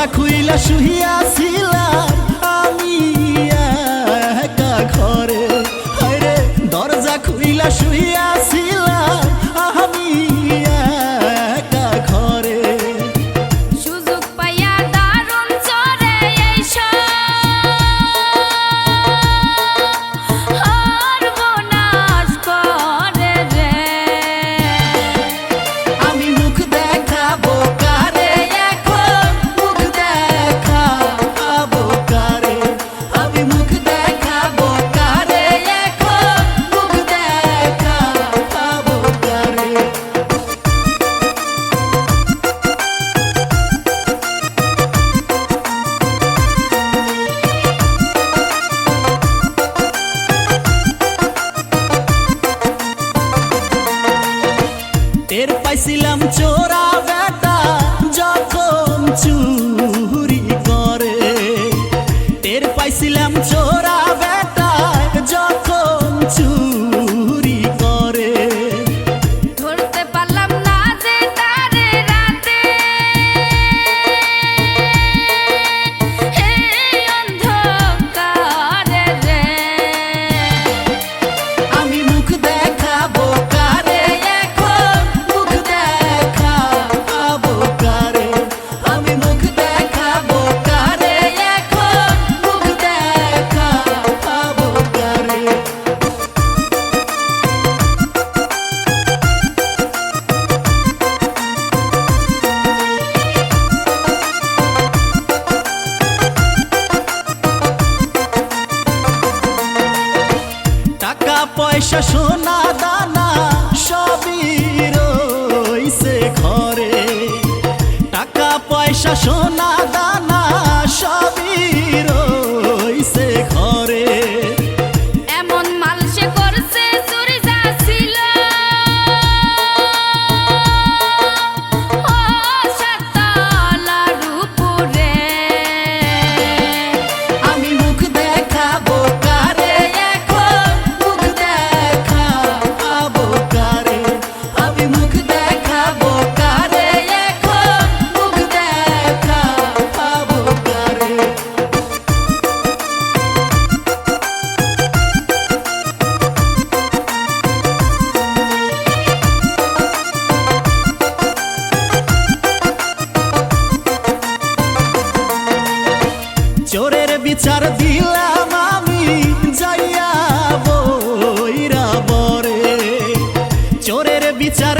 দরজা খুইলা শুহিয়াছিলাম আমি একা ঘরে। হায় রে দরজা খুইলা শুহিয়াছিলাম পয়সা সোনা দানা সবই রইছে ঘরে। টাকা পয়সা সোনা বিচার দিলাম আমি যাইয়া বইরা বরে। চোরের বিচার